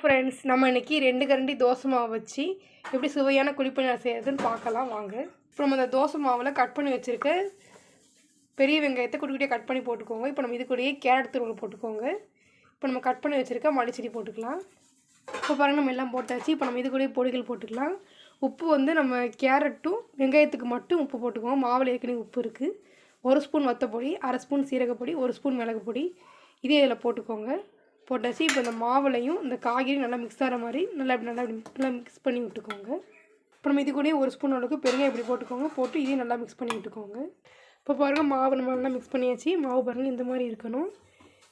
Friends நம்ம இன்னைக்கு ரெண்டு கரண்டி தோசை மாவு வச்சு எப்படி சுவையான குழிப்பணியார் செய்யறதுன்னு பார்க்கலாம் வாங்க. இப்போ நம்ம அந்த தோசை மாவில் கட் பண்ணி வச்சுருக்க பெரிய வெங்காயத்தை குட்டி கட் பண்ணி போட்டுக்கோங்க. இப்போ நம்ம இது கூடயே கேரட் துருவல் போட்டுக்கோங்க. இப்போ நம்ம கட் பண்ணி வச்சுருக்க மடிச்செடி போட்டுக்கலாம். இப்போ பாருங்க நம்ம எல்லாம் போட்டாச்சு. இப்போ நம்ம இது கூடயே பொடிகள் போட்டுக்கலாம். உப்பு வந்து நம்ம கேரட்டும் வெங்காயத்துக்கு மட்டும் உப்பு போட்டுக்குவோம் மாவில் ஏற்கனவே உப்பு இருக்குது ஒரு ஸ்பூன் வத்தப்பொடி அரை ஸ்பூன் சீரகப்பொடி ஒரு ஸ்பூன் மிளகு பொடி இதே இதில் போட்டுக்கோங்க. போட்டாச்சு இப்போ இந்த மாவுலையும் இந்த காய்கறி நல்லா மிக்ஸ் ஆகிற மாதிரி நல்லா இப்படி நல்லா இப்படி நல்லா மிக்ஸ் பண்ணி விட்டுக்கோங்க. அப்புறம் இது கூடயே ஒரு ஸ்பூன் அளவுக்கு பெருங்காயம் இப்படி போட்டுக்கோங்க. போட்டு இதையும் நல்லா மிக்ஸ் பண்ணி விட்டுக்கோங்க. இப்போ பாருங்கள் மாவு நம்ம நல்லா மிக்ஸ் பண்ணியாச்சு. மாவு பாருங்கள் இந்த மாதிரி இருக்கணும்.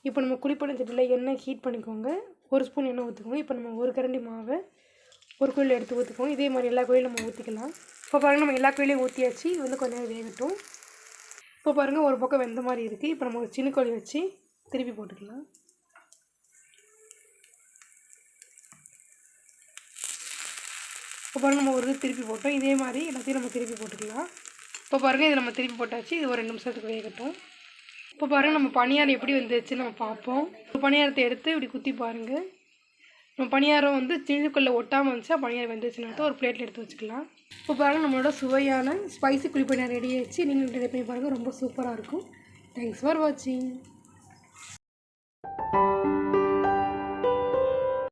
இப்போ நம்ம குழிப்பணம் சட்டியில் எண்ணெய் ஹீட் பண்ணிக்கோங்க. ஒரு ஸ்பூன் எண்ணெய் ஊற்றுக்கோங்க இப்போ நம்ம ஒரு கரண்டி மாவை ஒரு குழியில் எடுத்து ஊற்றுக்கோங்க இதே மாதிரி எல்லா கோயிலையும் நம்ம ஊற்றிக்கலாம் இப்போ பாருங்கள் நம்ம எல்லா கோயிலையும் ஊற்றியாச்சு வந்து கொஞ்ச நேரம் வேகட்டும். இப்போ பாருங்கள் ஒரு பக்கம் வெந்த மாதிரி இருக்குது இப்போ நம்ம ஒரு சின்ன கோழி வச்சு திருப்பி போட்டுக்கலாம். இப்போ பாருங்கள் நம்ம ஒரு இது திருப்பி போட்டோம். இதே மாதிரி எல்லாத்தையும் நம்ம திருப்பி போட்டுக்கலாம். இப்போ பாருங்கள் இது நம்ம திருப்பி போட்டாச்சு. இது ஒரு ரெண்டு நிமிஷத்துக்கு வேகட்டும் இப்போ பாருங்கள் நம்ம பணியாரம் எப்படி வந்துச்சுன்னு நம்ம பார்ப்போம். இப்போ பணியாரத்தை எடுத்து இப்படி குத்தி பாருங்கள் நம்ம பணியாரம் வந்து சின்னுக்குள்ளே ஒட்டாமல் இருந்துச்சா பணியாரம் வந்துச்சுன்னா ஒரு பிளேட்டில் எடுத்து வச்சுக்கலாம். இப்போ பாருங்கள் நம்மளோட சுவையான ஸ்பைசி குழி பணியாரம் ரெடி ஆயிடுச்சு. நீங்கள் ட்ரை பண்ணி பாருங்கள் ரொம்ப சூப்பராக இருக்கும். தேங்க்ஸ் ஃபார் வாட்சிங்